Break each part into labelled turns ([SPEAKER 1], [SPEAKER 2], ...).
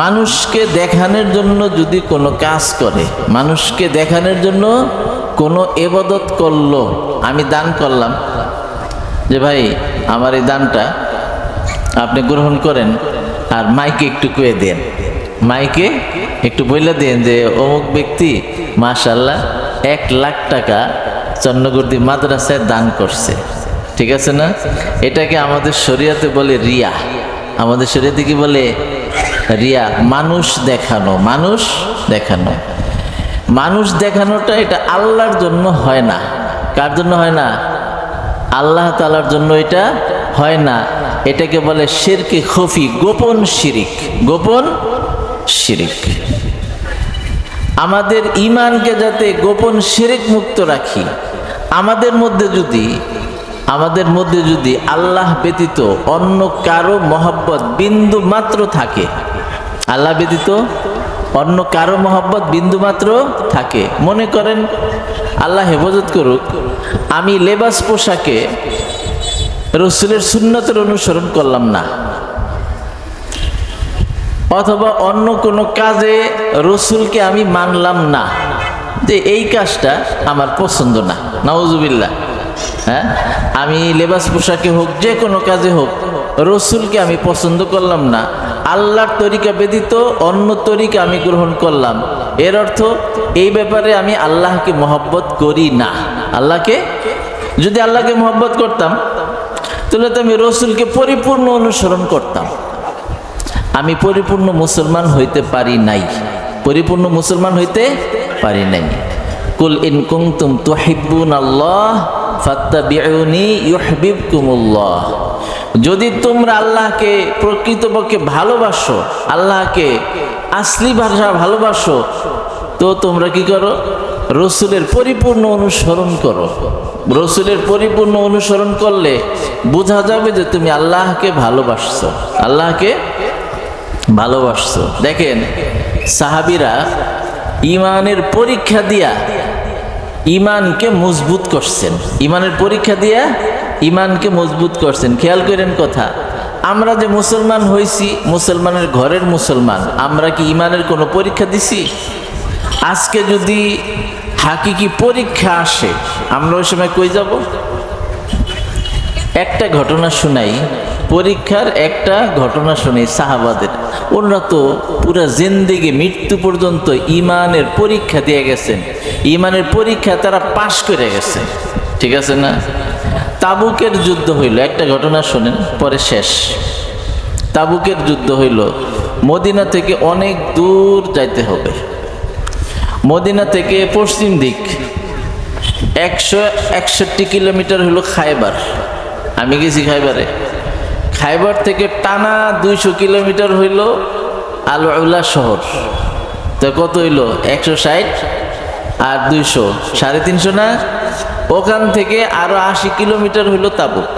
[SPEAKER 1] মানুষকে দেখানোর জন্য যদি কোনো কাজ করে, মানুষকে দেখানোর জন্য কোনো এবাদত করল, আমি দান করলাম। যে ভাই, আমার এই দানটা আপনি গ্রহণ করেন আর মাইকে একটু কয়ে দেন। মাইকে একটু বলে দেন যে, অমুক ব্যক্তি মাশাল্লাহ এক লাখ টাকা চন্নগুর্দি মাদ্রাসায় দান করছে। ঠিক আছে না? এটাকে আমাদের শরীয়তে বলে রিয়া। আমাদের শরীয়তে কি বলে? রিয়া, মানুষ দেখানো মানুষ দেখানো। মানুষ দেখানোটা এটা আল্লাহর জন্য হয় না। কার জন্য হয় না? আল্লাহ তালার জন্য এটা হয় না। এটাকে বলে শিরকে খফি, গোপন শিরিক গোপন শিরিক। আমাদের ইমানকে যাতে গোপন শিরিক মুক্ত রাখি, আমাদের মধ্যে যদি আমাদের মধ্যে যদি আল্লাহ ব্যতীত অন্য কারও মহব্বত বিন্দু মাত্র থাকে, আল্লাহ ব্যতীত অন্য কারও মহব্বত বিন্দু মাত্র থাকে, মনে করেন আল্লাহ হেফাজত করুক, আমি লেবাস পোশাকে রসুলের সুন্নতের অনুসরণ করলাম না। অথবা অন্য কোনো কাজে রসুলকে আমি মানলাম না, যে এই কাজটা আমার পছন্দ না নওয়াজুবিল্লাহ হ্যাঁ? আমি লেবাস পোশাকে হোক, যে কোনো কাজে হোক, রসুলকে আমি পছন্দ করলাম না। আল্লাহর তরিকা ব্যতীত অন্য তরিকা আমি গ্রহণ করলাম। এর অর্থ, এই ব্যাপারে আমি আল্লাহকে মহব্বত করি না। আল্লাহকে? যদি আল্লাহকে মহব্বত করতাম, তাহলে তো আমি রসুলকে পরিপূর্ণ অনুসরণ করতাম। আমি পরিপূর্ণ মুসলমান হইতে পারি নাই। পরিপূর্ণ মুসলমান হইতে পারি নাই। কুল ইন কুনতুম তুহিব্বুন আল্লাহ যদি তোমরা আল্লাহকে প্রকৃতপক্ষে ভালোবাসো, আল্লাহকে আসলি ভাষা ভালোবাসো, তো তোমরা কি করো? রসুলের পরিপূর্ণ অনুসরণ করো। রসুলের পরিপূর্ণ অনুসরণ করলে বোঝা যাবে যে তুমি আল্লাহকে ভালোবাসছো। আল্লাহকে ভালোবাসছো। দেখেন, সাহাবিরা ইমানের পরীক্ষা দিয়া ইমানকে মজবুত করছেন। ইমানের পরীক্ষা দিয়া ইমানকে মজবুত করছেন। খেয়াল করেন কথা, আমরা যে মুসলমান হয়েছি মুসলমানের ঘরের মুসলমান, আমরা কি ইমানের কোনো পরীক্ষা দিছি? আজকে যদি হাকিকি পরীক্ষা আসে, আমরা ওই সময় কই যাব? একটা ঘটনা শোনাই পরীক্ষার একটা ঘটনা শুনি সাহাবাদের। ওনারা তো পুরা জিন্দিগি মৃত্যু পর্যন্ত ইমানের পরীক্ষা দিয়ে গেছেন। ইমানের পরীক্ষা তারা পাশ করে গেছেন। ঠিক আছে না? তাবুকের যুদ্ধ হইল। একটা ঘটনা শোনেন, পরে শেষ। তাবুকের যুদ্ধ হইল। মদিনা থেকে অনেক দূর যাইতে হবে। মদিনা থেকে পশ্চিম দিক। একশো একষট্টি কিলোমিটার হলো খাইবার। আমি গেছি খাইবারে। খাইবার থেকে টানা দুইশো কিলোমিটার হইল আলউলা শহর। তো কত হইল? একশো ষাট আর দুইশো। সাড়ে তিনশো না? ওখান থেকে আরও আশি কিলোমিটার হইল তাবুক।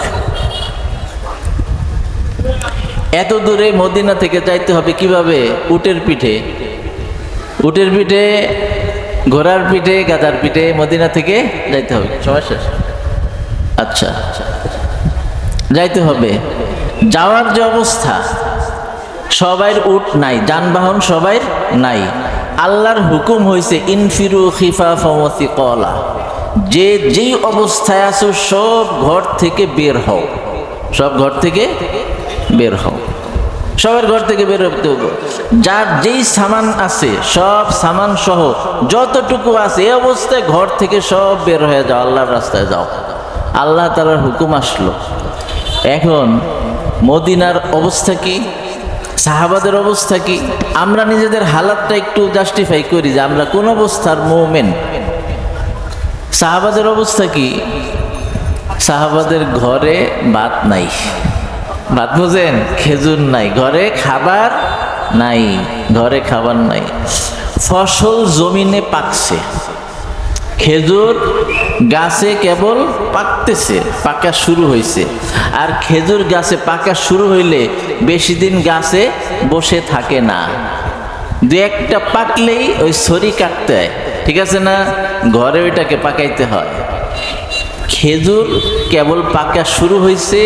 [SPEAKER 1] এত দূরে মদিনা থেকে যাইতে হবে কীভাবে? উটের পিঠে। উটের পিঠে, ঘোড়ার পিঠে গাদার পিঠে মদিনা থেকে যাইতে হবে। সমস্যা আচ্ছা। যাইতে হবে। যাওয়ার যে অবস্থা সবাইর উট নাই, যানবাহন সবাই নাই। আল্লাহর হুকুম হয়েছে ইনফিরু খিফা ফমতি কলা যে যেই অবস্থায় আছো, সব ঘর থেকে বের হও। সব ঘর থেকে বের হও। সবার ঘর থেকে বের হতে হবে। যার যেই সামান আছে, সব সামান সহ যতটুকু আছে, এই অবস্থায় ঘর থেকে সব বের হয়ে যাও, আল্লাহর রাস্তায় যাও। আল্লাহ তালার হুকুম আসলো। এখন মদিনার অবস্থা কি? সাহাবাদের অবস্থা কি? আমরা নিজেদের হালাতটা একটু জাস্টিফাই করি যে আমরা কোন অবস্থার মোমেন। সাহাবাদের অবস্থা কি? সাহাবাদের ঘরে ভাত নাই। ভাত বোঝেন? খেজুর নাই। ঘরে খাবার নাই। ঘরে খাবার নাই। ফসল জমিনে পাকছে। খেজুর গাছে কেবল পাকতেছে, পাকা শুরু হয়েছে আর খেজুর গাছে পাকা শুরু হইলে বেশি দিন গাছে বসে থাকে না। দু একটা পাকলেই ওই ছড়ি কাটতে হয়, ঠিক আছে না? ঘরে ওইটাকে পাকাইতে হয়। খেজুর কেবল পাকা শুরু হয়েছে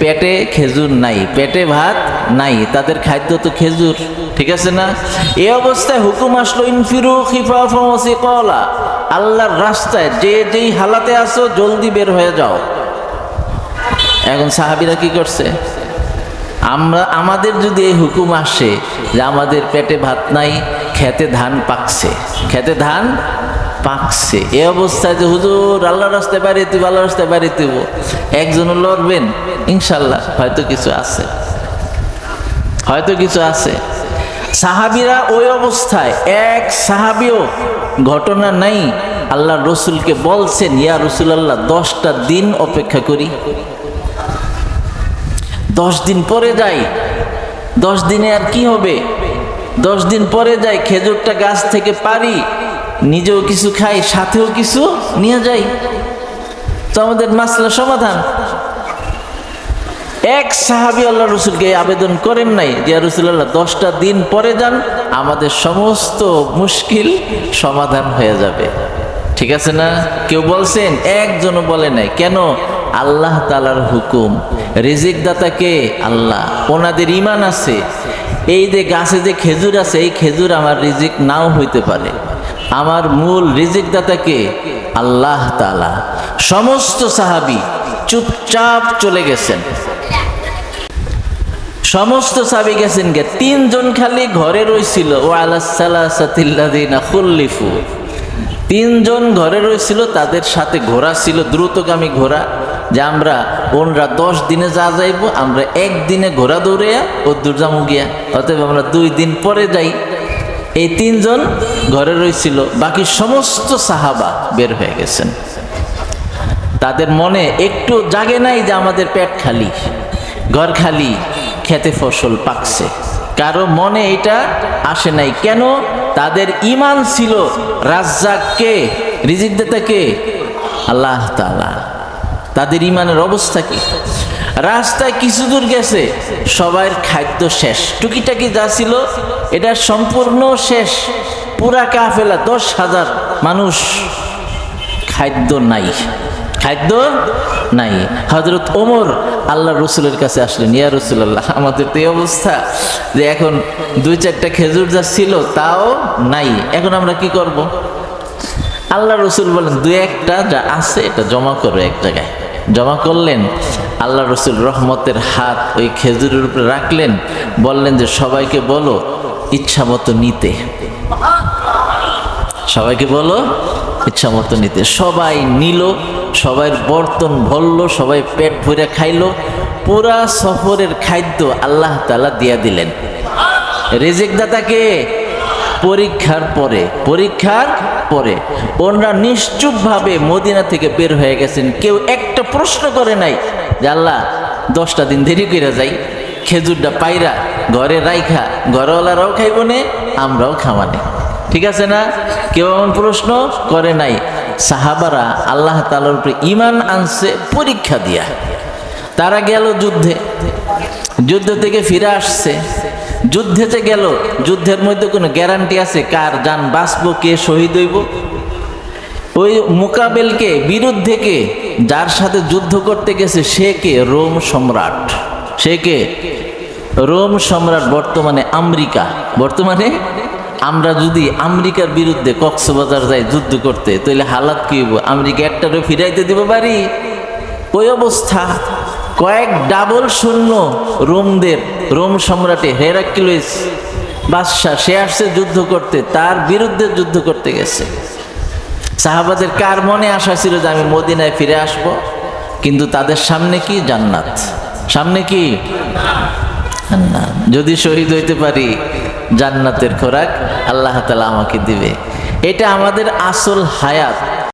[SPEAKER 1] পেটে খেজুর নাই, পেটে ভাত নাই, তাদের খাদ্য তো খেজুর, ঠিক আছে না? এ অবস্থায় হুকুম আসলো, ইনফিরু খিফা খিফাফি কলা আল্লাহর রাস্তায় যে যেই হালাতে আসো, জলদি বের হয়ে যাও। এখন সাহাবিরা কি করছে? আমরা, আমাদের যদি এই হুকুম আসে যে আমাদের পেটে ভাত নাই, খেতে ধান পাকছে। খেতে ধান পাকছে। এ অবস্থায় যে হুজুর আল্লাহ রাস্তায় বাড়ি তুই আল্লাহ রাস্তায় বাড়ি তুইব একজনও লড়বেন, ইনশাল্লাহ হয়তো কিছু আছে। হয়তো কিছু আছে। সাহাবিরা ওই অবস্থায়, এক সাহাবিও ঘটনা নাই। আল্লাহ রসুলকে বলছেন, ইয়া রসুল আল্লাহ দশটা দিন অপেক্ষা করি। দশ দিন পরে যাই। দশ দিনে আর কি হবে? দশ দিন পরে যাই, খেজুরটা গাছ থেকে পারি নিজেও কিছু খাই, সাথেও কিছু নিয়ে যাই। তো আমাদের মাসলা সমাধান। এক সাহাবি আল্লাহ রসুলকে আবেদন করেন নাই যে রসুল্লাহ দশটা দিন পরে যান, আমাদের সমস্ত মুশকিল সমাধান হয়ে যাবে। ঠিক আছে না? কেউ বলছেন, একজনও বলে নাই। কেন? আল্লাহ তালার হুকুম। রিজিক দাতাকে আল্লাহ। ওনাদের ইমান আছে। এই যে গাছে যে খেজুর আছে, এই খেজুর আমার রিজিক নাও হইতে পারে। আমার মূল রিজিক দাতাকে আল্লাহ তালা সমস্ত সাহাবি চুপচাপ চলে গেছেন। সমস্ত সাবি গেছেন গে, তিনজন খালি ঘরে রইছিল। ও আলাসাল্লাদিনা খুল্লিফু। তিনজন ঘরে রয়েছিল তাদের সাথে ঘোড়া ছিল, দ্রুতগামী ঘোড়া, যে আমরা ওনরা দশ দিনে যা যাইব, আমরা একদিনে ঘোড়া দৌড়ে ও দুর্জামু গিয়া, অতএব আমরা দুই দিন পরে যাই। এই তিনজন ঘরে রয়েছিল বাকি সমস্ত সাহাবা বের হয়ে গেছেন। তাদের মনে একটু জাগে নাই যে আমাদের পেট খালি, ঘর খালি। খেতে ফসল পাকছে। কারও মনে এটা আসে নাই। কেন? তাদের ইমান ছিল রাজ্জাককে রিজিক দাতাকে আল্লাহ তালা তাদের ইমানের অবস্থা কি? রাস্তায় কিছু দূর গেছে সবার খাদ্য শেষ। টুকিটাকি যা ছিল, এটা সম্পূর্ণ শেষ। পুরা কাফেলা, দশ হাজার মানুষ খাদ্য নাই। খাদ্য নাই। হজরত ওমর আল্লাহ রসুলের কাছে আসলেন, ইয়া রসুল্লাহ আমাদের তো এই অবস্থা যে এখন দুই চারটা খেজুর যা ছিল তাও নাই, এখন আমরা কি করব। আল্লাহ রসুল বলেন দু একটা যা আছে এটা জমা করো এক জায়গায়। জমা করলেন আল্লাহ রসুল রহমতের হাত ওই খেজুরের উপরে রাখলেন, বললেন যে, সবাইকে বলো ইচ্ছা মতো নিতে। সবাইকে বলো ইচ্ছা মতো নিতে। সবাই নিল, সবাই বর্তন ভরল, সবাই পেট ভরে খাইলো। পুরা সফরের খাদ্য আল্লাহ তালা দিয়া দিলেন। রেজেক দাতাকে পরীক্ষার পরে পরীক্ষার পরে। ওনারা নিশ্চুপভাবে মদিনা থেকে বের হয়ে গেছেন। কেউ একটা প্রশ্ন করে নাই যে, আল্লাহ, দশটা দিন দেরি করে যাই। খেজুরটা পাইরা ঘরে রাইখা, ঘরওয়ালারাও খাইব নে, আমরাও খাওয়ানে ঠিক আছে না? কেউ এমন প্রশ্ন করে নাই। সাহাবারা আল্লাহ তালার উপরে ইমান আনছে পরীক্ষা দিয়া। তারা গেল যুদ্ধে। যুদ্ধ থেকে ফিরে আসছে। যুদ্ধেতে গেল, যুদ্ধের মধ্যে কোনো গ্যারান্টি আছে কার যান বাঁচবো, কে শহীদ হইব? ওই মোকাবেলকে বিরুদ্ধে কে যার সাথে যুদ্ধ করতে গেছে, সে কে? রোম সম্রাট। সে কে? রোম সম্রাট বর্তমানে আমেরিকা। বর্তমানে আমরা যদি আমেরিকার বিরুদ্ধে কক্সবাজার যাই যুদ্ধ করতে, তাহলে হালাত কি হইব? আমেরিকা একটারে ফিরাইতে দিব পারি ওই অবস্থা। কয়েক ডাবল শূন্য রোমদের, রোম সম্রাটে হেরাক্লিস বাদশাহ, সে আসছে যুদ্ধ করতে, তার বিরুদ্ধে যুদ্ধ করতে গেছে। সাহাবাদের কার মনে আশা ছিল যে আমি মদিনায় ফিরে আসব? কিন্তু তাদের সামনে কি? জান্নাত। সামনে কি? যদি শহীদ হইতে পারি জান্নাতের খোরাক আল্লাহ তালা আমাকে দিবে। এটা আমাদের আসল হায়াত।